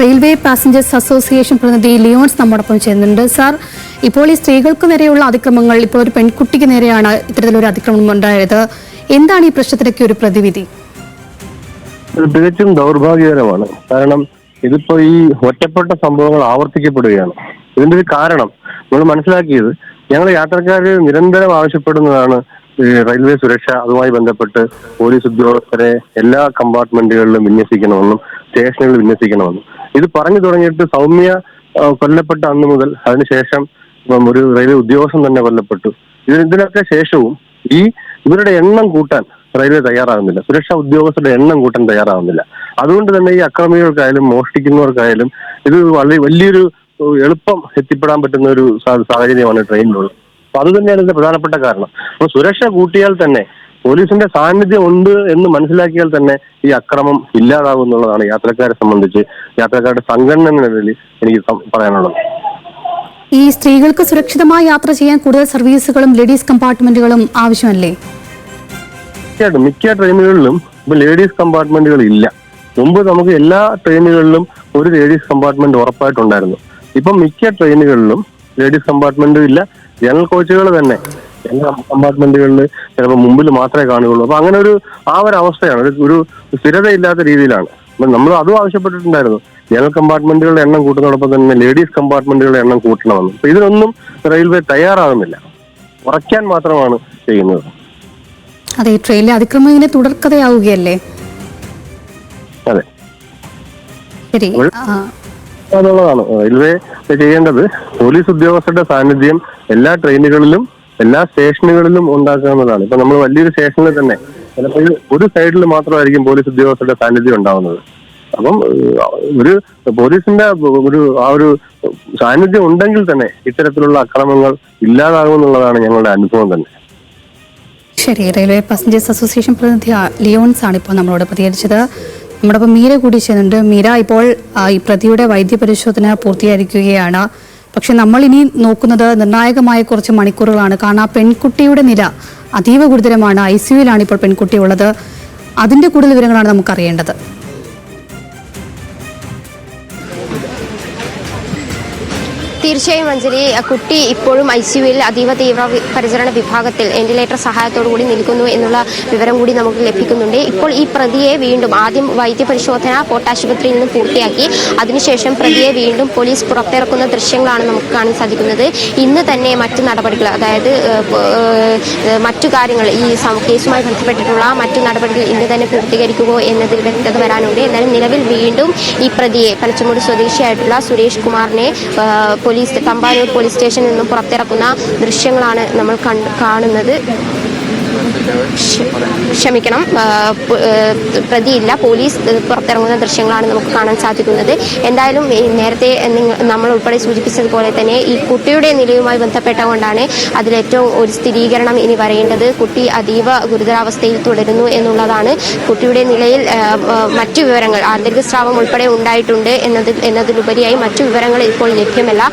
Railway passengers association പ്രതിനിധി ലിയോൺസ് നമ്മോടൊപ്പം ചെയ്യുന്നുണ്ട് സാർ ഇപ്പോൾ ഈ സ്ത്രീകൾക്ക് നേരെയുള്ള അതിക്രമങ്ങൾ ഇപ്പോൾ ഒരു പെൺകുട്ടിക്ക് നേരെയാണ് ഇത്തരത്തിലൊരു അതിക്രമം ഉണ്ടായത്. എന്താണ് ഈ പ്രശ്നത്തിനൊക്കെ ഒരു പ്രതിവിധി? തികച്ചും ദൗർഭാഗ്യകരമാണ്. കാരണം ഇതിപ്പോ ഈ ഒറ്റപ്പെട്ട സംഭവങ്ങൾ ആവർത്തിക്കപ്പെടുകയാണ്. ഇതിന്റെ ഒരു കാരണം നമ്മൾ മനസ്സിലാക്കിയത് ഞങ്ങൾ യാത്രക്കാർ നിരന്തരം ആവശ്യപ്പെടുന്നതാണ് റെയിൽവേ സുരക്ഷ അതുമായി ബന്ധപ്പെട്ട് പോലീസ് ഉദ്യോഗസ്ഥരെ എല്ലാ കമ്പാർട്ട്മെന്റുകളിലും വിന്യസിക്കണമെന്നും സ്റ്റേഷനുകളിൽ വിന്യസിക്കണമെന്നും. ഇത് പറഞ്ഞു തുടങ്ങിയിട്ട് സൗമ്യ കൊല്ലപ്പെട്ട അന്ന് മുതൽ അതിനുശേഷം ഇപ്പം ഒരു റെയിൽവേ ഉദ്യോഗസ്ഥൻ തന്നെ കൊല്ലപ്പെട്ടു. ഇതിന് ഇതിനൊക്കെ ശേഷവും ഈ ഇവരുടെ എണ്ണം കൂട്ടാൻ റെയിൽവേ തയ്യാറാകുന്നില്ല. സുരക്ഷാ ഉദ്യോഗസ്ഥരുടെ എണ്ണം കൂട്ടാൻ തയ്യാറാകുന്നില്ല. അതുകൊണ്ട് തന്നെ ഈ അക്രമികൾക്കായാലും മോഷ്ടിക്കുന്നവർക്കായാലും ഇത് വളരെ വലിയൊരു എളുപ്പം എത്തിപ്പെടാൻ പറ്റുന്ന ഒരു സാഹചര്യമാണ് ട്രെയിനിലുള്ളത്. അപ്പൊ അത് തന്നെയാണ് ഇതിന്റെ പ്രധാനപ്പെട്ട കാരണം. അപ്പൊ സുരക്ഷ കൂട്ടിയാൽ തന്നെ പോലീസിന്റെ സാന്നിധ്യം ഉണ്ട് എന്ന് മനസ്സിലാക്കിയാൽ തന്നെ ഈ അക്രമം ഇല്ലാതാകും എന്നുള്ളതാണ് യാത്രക്കാരെ സംബന്ധിച്ച് യാത്രക്കാരുടെ സംഘടന എന്ന നിലയിൽ എനിക്ക് പറയാനുള്ളത്. ഈ സ്ത്രീകൾക്ക് സുരക്ഷിതമായി യാത്ര ചെയ്യാൻ കൂടുതൽ സർവീസുകളും ലേഡീസ് കമ്പാർട്ട്മെന്റുകളും ആവശ്യമല്ലേ? തീർച്ചയായിട്ടും മിക്ക ട്രെയിനുകളിലും ഇപ്പൊ ലേഡീസ് കമ്പാർട്ട്മെന്റുകൾ ഇല്ല. മുമ്പ് നമുക്ക് എല്ലാ ട്രെയിനുകളിലും ഒരു ലേഡീസ് കമ്പാർട്ട്മെന്റ് ഉറപ്പായിട്ടുണ്ടായിരുന്നു. ഇപ്പം മിക്ക ട്രെയിനുകളിലും ലേഡീസ് കമ്പാർട്ട്മെന്റും ഇല്ല. ജനറൽ കോച്ചുകൾ തന്നെ. ജനറൽ കമ്പാർട്ട്മെന്റുകളിൽ ചിലപ്പോൾ മുമ്പിൽ മാത്രമേ കാണുകയുള്ളൂ. അപ്പൊ അങ്ങനെ ഒരു ആ ഒരു അവസ്ഥയാണ്. ഒരു- ഒരു സ്ഥിരതയില്ലാത്ത രീതിയിലാണ്. നമ്മൾ അതും ആവശ്യപ്പെട്ടിട്ടുണ്ടായിരുന്നു. ജനറൽ കമ്പാർട്ട്മെന്റുകളുടെ എണ്ണം കൂട്ടുന്നതോടൊപ്പം തന്നെ ലേഡീസ് കമ്പാർട്ട്മെന്റുകളുടെ എണ്ണം കൂട്ടണമെന്ന്. അപ്പൊ ഇതിനൊന്നും റെയിൽവേ തയ്യാറാകുന്നില്ല. കുറയ്ക്കാൻ മാത്രമാണ് ചെയ്യുന്നത്. അതെ ട്രെയിനിലെ അതിക്രമം ഇങ്ങനെ തുടർക്കഥയാവുകയല്ലേ? അതെ. ശരി എന്നുള്ളതാണ്. റെയിൽവേ ചെയ്യേണ്ടത് പോലീസ് ഉദ്യോഗസ്ഥരുടെ സാന്നിധ്യം എല്ലാ ട്രെയിനുകളിലും എല്ലാ സ്റ്റേഷനുകളിലും ഉണ്ടാക്കാവുന്നതാണ്. ഇപ്പൊ നമ്മൾ വലിയൊരു സ്റ്റേഷനിൽ തന്നെ ചിലപ്പോൾ ഒരു സൈഡിൽ മാത്രമായിരിക്കും പോലീസ് ഉദ്യോഗസ്ഥരുടെ സാന്നിധ്യം ഉണ്ടാവുന്നത്. അപ്പം ഒരു പോലീസിന്റെ ഒരു ആ ഒരു സാന്നിധ്യം ഉണ്ടെങ്കിൽ തന്നെ ഇത്തരത്തിലുള്ള അക്രമങ്ങൾ ഇല്ലാതാകുമെന്നുള്ളതാണ് ഞങ്ങളുടെ അനുഭവം തന്നെ. ശരി റെയിൽവേ പാസഞ്ചേഴ്സ് അസോസിയേഷൻ പ്രതിനിധി ലിയോൺസ് ആണ് ഇപ്പോൾ നമ്മളോട് പ്രതികരിച്ചത്. നമ്മുടെ മീര കൂടി ചെയ്യുന്നുണ്ട് മീര ഇപ്പോൾ ഈ പ്രതിയുടെ വൈദ്യപരിശോധന പൂർത്തിയായിരിക്കുകയാണ്. പക്ഷെ നമ്മൾ ഇനി നോക്കുന്നത് നിർണായകമായ കുറച്ച് മണിക്കൂറുകളാണ്. കാരണം ആ പെൺകുട്ടിയുടെ നില അതീവ ഗുരുതരമാണ്. ഐ സിയുവിലാണ് ഇപ്പോൾ പെൺകുട്ടി ഉള്ളത് അതിന്റെ കൂടുതൽ വിവരങ്ങളാണ് നമുക്ക് തീർച്ചയായും അഞ്ജലി കുട്ടി ഇപ്പോഴും ഐ സിയുയിൽ അതീവ തീവ്ര പരിചരണ വിഭാഗത്തിൽ വെന്റിലേറ്റർ സഹായത്തോടു കൂടി നിൽക്കുന്നു എന്നുള്ള വിവരം കൂടി നമുക്ക് ലഭിക്കുന്നുണ്ട്. ഇപ്പോൾ ഈ പ്രതിയെ വീണ്ടും ആദ്യം വൈദ്യപരിശോധന കോട്ടാശുപത്രിയിൽ നിന്ന് പൂർത്തിയാക്കി അതിനുശേഷം പ്രതിയെ വീണ്ടും പോലീസ് പുറത്തിറക്കുന്ന ദൃശ്യങ്ങളാണ് നമുക്ക് കാണാൻ സാധിക്കുന്നത്. ഇന്ന് തന്നെ മറ്റു നടപടികൾ അതായത് മറ്റു കാര്യങ്ങൾ ഈ കേസുമായി ബന്ധപ്പെട്ടിട്ടുള്ള മറ്റു നടപടികൾ ഇന്ന് തന്നെ പൂർത്തീകരിക്കുമോ എന്നതിൽ വ്യക്തത വരാനുണ്ട്. എന്നാലും നിലവിൽ വീണ്ടും ഈ പ്രതിയെ പനച്ചമൂട് സ്വദേശിയായിട്ടുള്ള സുരേഷ് കുമാറിനെ ആ, പോലീസ് തമ്പാനൂർ പോലീസ് സ്റ്റേഷനിൽ നിന്നും പുറത്തിറക്കുന്ന ദൃശ്യങ്ങളാണ് നമ്മൾ കാണുന്നത്. ക്ഷമിക്കണം. പ്രതിയില്ല. പോലീസ് പുറത്തിറങ്ങുന്ന ദൃശ്യങ്ങളാണ് നമുക്ക് കാണാൻ സാധിക്കുന്നത്. എന്തായാലും നേരത്തെ നമ്മൾ ഉൾപ്പെടെ സൂചിപ്പിച്ചതുപോലെ തന്നെ ഈ കുട്ടിയുടെ നിലയുമായി ബന്ധപ്പെട്ടുകൊണ്ടാണ് അതിലേറ്റവും ഒരു സ്ഥിരീകരണം ഇനി വരേണ്ടത്. കുട്ടി അതീവ ഗുരുതരാവസ്ഥയിൽ തുടരുന്നു എന്നുള്ളതാണ്. കുട്ടിയുടെ നിലയിൽ മറ്റു വിവരങ്ങൾ ആന്തരിക സ്രാവം ഉൾപ്പെടെ ഉണ്ടായിട്ടുണ്ട് എന്നത് എന്നതിലുപരിയായി മറ്റു വിവരങ്ങൾ ഇപ്പോൾ ലഭ്യമല്ല.